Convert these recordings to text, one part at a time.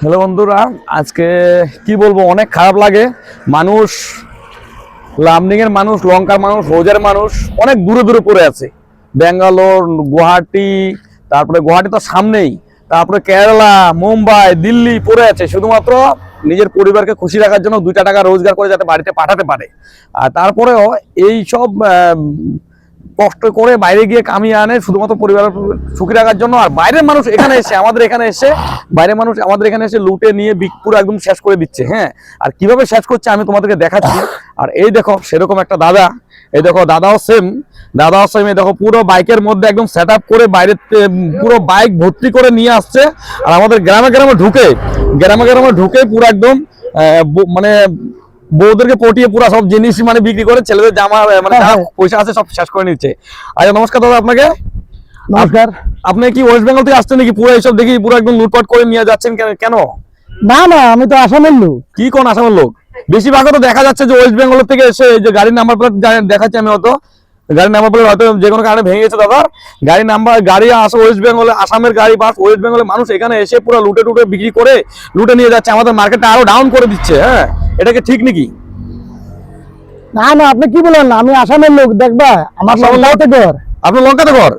Hello বন্ধুরা, আজকে কি বলব, অনেক খারাপ লাগে। মানুষ লামডিং এর মানুষ, লঙ্কার মানুষ, রোজের মানুষ অনেক দূরে দূরে পড়ে আছে। ব্যাঙ্গালোর, গুয়াহাটি, তারপরে গুয়াহাটি তো সামনেই, তারপরে কেরালা, মুম্বাই, দিল্লি পড়ে আছে। শুধুমাত্র নিজের পরিবারকে খুশি রাখার জন্য দুইটা টাকা রোজগার করে যাতে বাড়িতে পাঠাতে পারে। আর তারপরেও এই সব কষ্ট করে বাইরে গিয়ে কামিয়ে আনে শুধুমাত্র পরিবারের সুখী রাখার জন্য। আর বাইরের মানুষ এখানে এসে, আমাদের এখানে এসে, বাইরের মানুষ আমাদের এখানে এসে লুটে নিয়ে বিক- পুরো একদম শেষ করে দিচ্ছে হ্যাঁ? আর কীভাবে শেষ করছে আমি তোমাদেরকে দেখাচ্ছি। আর এই দেখো, সেরকম একটা দাদা, এই দেখো, দাদাও সেম দাদাও সেম এই দেখো, পুরো বাইকের মধ্যে একদম সেট করে বাইরে পুরো বাইক ভর্তি করে নিয়ে আসছে। আর আমাদের গ্রামে গ্রামে ঢুকে, গ্রামে গ্রামে ঢুকে পুরো একদম মানে বউদেরকে পটিয়ে পুরো সব জিনিস মানে বিক্রি করে ছেলেদের জামা মানে পয়সা আছে সব শেষ করে নিচ্ছে। আচ্ছা নমস্কার দাদা আপনাকে। নমস্কার। আপনি কি ওয়েস্ট বেঙ্গল থেকে আসছেন নাকি? পুরো এইসব দেখি পুরো একদম লুটপাট করে নিয়ে যাচ্ছেন কেন- কেন? না না আমি তো আসামের লোক। কি কোন আসামের লোক? বেশিরভাগ তো দেখা যাচ্ছে যে ওয়েস্ট বেঙ্গল থেকে এসে এই যে গাড়ির নাম্বার প্লেট দেখাচ্ছি আমি হয়তো গাড়ির নাম্বার প্লেট হয়তো যে কোনো কারণে ভেঙে গেছে দাদা। গাড়ি নাম্বার গাড়ি আসে ওয়েস্ট বেঙ্গলে আসামের গাড়ি বাস ওয়েস্ট বেঙ্গলের মানুষ এখানে এসে পুরো লুটে টুটে বিক্রি করে লুটে নিয়ে যাচ্ছে। আমাদের মার্কেটটা আরও ডাউন করে দিচ্ছে হ্যাঁ? এটা কি ঠিক নাকি? না না আপনি কি বলেন? আমি আসামের লোক দেখবা আমার? লঙ্কাতে ঘর। আপনার লঙ্কাতে ঘর?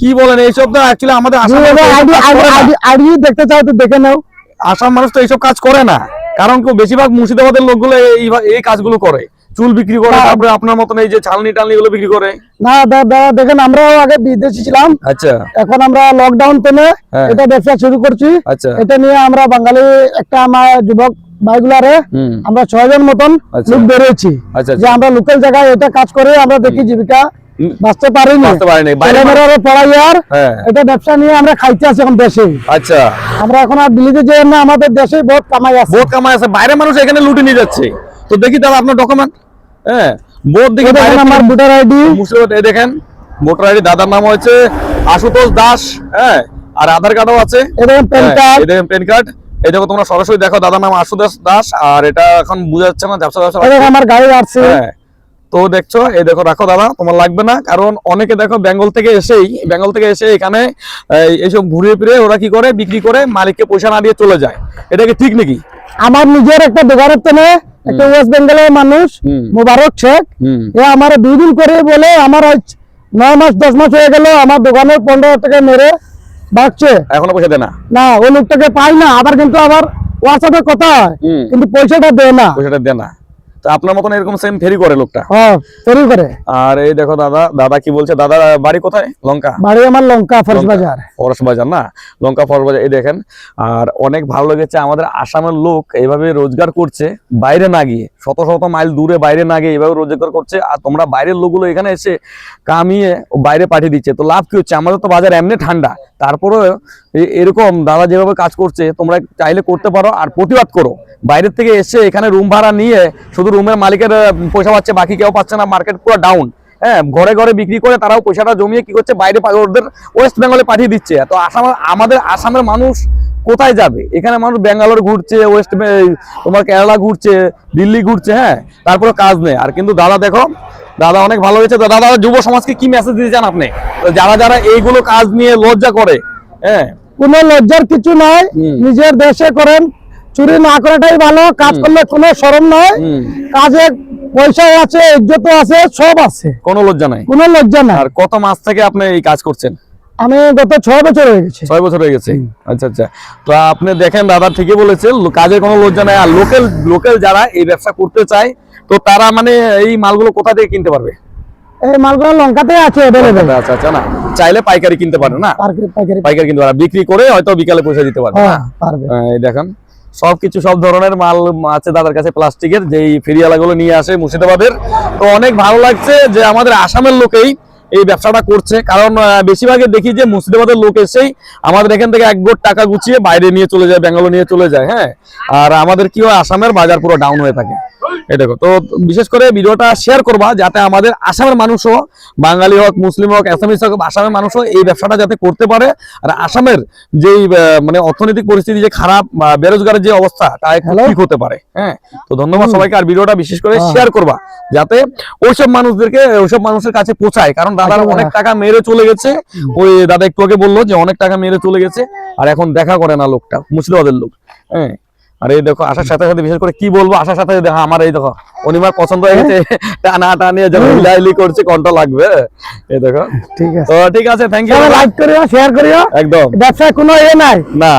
কি বলেন এইসব তো অ্যাকচুয়ালি আমাদের আসাম দেখতে চাও তো দেখে নাও। আসাম মানুষ তো এইসব কাজ করে না। কারণ বেশিরভাগ মুর্শিদাবাদের লোকগুলো এই এই কাজগুলো করে। চুল বিক্রি করে তারপরে আপনার মতন এই যে ছালনি টালনি গুলো বিক্রি করে। না দাদা দেখেন আমরাও আগে বিদেশি ছিলাম। আচ্ছা। এখন আমরা লকডাউন পেলে হ্যাঁ। এটা ব্যবসা শুরু করছি। আচ্ছা। এটা নিয়ে আমরা বাঙালি একটা আমার যুবক আমরা ছয়জন মতন আচ্ছা। লোক বেরোয়েছি। আচ্ছা যে আমরা লোকাল জায়গায় এটা কাজ করে আমরা দেখি জীবিকা। বাঁচতে পারিনি। বাঁচতে পারিনি। বাইরে ছেলেমেয়েরা পড়াই আর হ্যাঁ। এটা ব্যবসা নিয়ে আমরা খাইতে আছি এখন দেশে। আচ্ছা। আমরা এখন আর দিল্লিতে যাই না আমাদের দেশে বহুত কামাই আছে। বোট কামাই আছে। বাইরে মানুষ এখানে লুটে নিয়ে যাচ্ছে। তো দেখি তাহলে আপনার ডকুমেন্ট হ্যাঁ দেখি আমার ভোটার আইডি? মুর্শিদাবাদ এই দেখেন ভোটার আইডি দাদার নাম আশুতোষ দাস হ্যাঁ আর আধার কার্ডও আছে। প্যান হ্যাঁ, কার্ড। এই দেখো তোমরা সরাসরি দেখো দাদার নাম আশুতোষ দাস আর এটা এখন বোঝা যাচ্ছে না ব্যবসা ব্যবসা আমার গাড়ি আসছে হ্যাঁ তো দেখছ এই দেখো রাখো দাদা তোমার লাগবে না কারণ অনেকে দেখো বেঙ্গল থেকে এসেই বেঙ্গল থেকে এসে এখানে এইসব ঘুরিয়ে ফিরে ওরা কি করে বিক্রি করে মালিককে পয়সা না দিয়ে চলে যায়। এটা কি ঠিক নাকি? আমার নিজের একটা দোকানের তেনে একটা ওয়েস্ট বেঙ্গলের মানুষ মুবারক শেখ এ আমার দুই দিন করে বলে আমার নয় মাস দশ মাস হয়ে গেল আমার দোকানের পনেরো টাকা মেরে বাড়ছে। এখনও পয়সা দেয় না? না ওই লোকটাকে পাই না আবার কিন্তু আবার হোয়াটসঅ্যাপে কথা হয় কিন্তু পয়সাটা দেয় না। পয়সাটা দেয় না। তো আপনার মতন এরকম সেম ফেরি করে লোকটা? হ্যাঁ তৈরি করে। আর এই দেখো দাদা দাদা কি বলছে? দাদা বাড়ি কোথায়? লঙ্কা? বাড়ি আমার লঙ্কা ফরস। বাজার ফরেস্ট বাজার না? লঙ্কা ফরেস্ট বাজার এই দেখেন। আর অনেক ভালো লেগেছে আমাদের আসামের লোক এইভাবে রোজগার করছে বাইরে না গিয়ে। শত শত মাইল দূরে বাইরে না গিয়ে এভাবে রোজগার করছে। আর তোমরা বাইরের লোকগুলো এখানে এসে কামিয়ে বাইরে পাঠিয়ে দিচ্ছে। তো লাভ কি হচ্ছে? আমাদের তো বাজার এমনি ঠান্ডা। তারপরে এরকম দাদা যেভাবে কাজ করছে, তোমরা চাইলে করতে পারো আর প্রতিবাদ করো। বাইরের থেকে এসে এখানে রুম ভাড়া নিয়ে শুধু রুমের মালিকের পয়সা পাচ্ছে, বাকি কেউ পাচ্ছে না মার্কেট পুরো ডাউন হ্যাঁ ঘরে ঘরে বিক্রি করে তারাও পয়সাটা জমিয়ে কি করছে? বাইরে ওদের ওয়েস্ট বেঙ্গলে পাঠিয়ে দিচ্ছে। তো আসাম আমাদের আসামের মানুষ কোথায় যাবে? এখানে মানুষ ব্যাঙ্গালোর ঘুরছে ওয়েস্ট তোমার কেরালা ঘুরছে দিল্লি ঘুরছে হ্যাঁ? তারপরে কাজ নেই। আর কিন্তু দাদা দেখো দাদা অনেক ভালো হয়েছে। দাদা যুব সমাজকে কি মেসেজ দিতে চান আপনি? যারা যারা এইগুলো কাজ নিয়ে লজ্জা করে হ্যাঁ? কোনো লজ্জার কিছু নাই। নিজের দেশে করেন। চুরি না করাটাই ভালো। কাজ করলে কোনো শরম নয়। কাজে পয়সা আছে ইজ্জত আছে সব আছে। কোনো লজ্জা নাই? কোনো লজ্জা নাই। আর কত মাস থেকে আপনি এই কাজ করছেন? আমি গত ছয় বছর হয়ে গেছে। ছয় বছর হয়ে গেছে? আচ্ছা আচ্ছা। তো আপনি দেখেন দাদা ঠিকই বলেছে কাজের কোনো লজ্জা নাই। আর লোকাল লোকাল যারা এই ব্যবসা করতে চায় তো তারা মানে এই মালগুলো কোথা থেকে কিনতে পারবে? এই মালগুলো লঙ্কাতে আছে অ্যাভেলেবেল আচ্ছা আচ্ছা না। চাইলে পাইকারি কিনতে পারে না? পাইকারি। পাইকারি কিনতে পারে বিক্রি করে হয়তো বিকালে পয়সা দিতে পারবে। হ্যাঁ পারবে। এই দেখেন সবকিছু সব ধরনের মাল আছে দাদার কাছে প্লাস্টিকের। যেই ফেরিয়ালা গুলো নিয়ে আসে মুর্শিদাবাদের। তো অনেক ভালো লাগছে যে আমাদের আসামের লোকেই এই ব্যবসাটা করছে। কারণ আহ, বেশিরভাগই দেখি যে মুর্শিদাবাদের লোক এসেই আমাদের এখান থেকে এক গোট টাকা গুছিয়ে বাইরে নিয়ে চলে যায় ব্যাঙ্গালোর নিয়ে চলে যায় হ্যাঁ। আর আমাদের কি হয় আসামের বাজার পুরো ডাউন হয়ে থাকে। এই দেখো তো বিশেষ করে ভিডিওটা শেয়ার করবা যাতে আমাদের আসামের মানুষও বাঙালি হোক মুসলিম হোক অ্যাসামিস হোক আসামের মানুষও এই ব্যবসাটা যাতে করতে পারে। আর আসামের যেই মানে অর্থনৈতিক পরিস্থিতি যে খারাপ বেরোজগারের যে অবস্থা তা Hello? ঠিক হতে পারে। হ্যাঁ তো ধন্যবাদ সবাইকে। আর ভিডিওটা বিশেষ করে হ্যাঁ। শেয়ার করবা যাতে ওইসব মানুষদেরকে ওইসব মানুষের কাছে পৌঁছায়। কারণ দাদার অনেক টাকা মেরে চলে গেছে। ওই দাদা একটু আগে বলল যে অনেক টাকা মেরে চলে গেছে। আর এখন দেখা করে না লোকটা মুর্শিদাবাদের লোক। হ্যাঁ আর এই দেখো আসার সাথে সাথে বিশেষ করে কি বলব আসার সাথে দেখো আমার এই দেখো অনিমার পছন্দ হয়ে গেছে। টানা টানিয়ে যখন লাইলি করছে কন্ট লাগবে। এই দেখো। ঠিক আছে। তো ঠিক আছে থ্যাংক ইউ লাইক করিও শেয়ার করিও। একদম। ব্যবসায় কোনো এ নাই? না।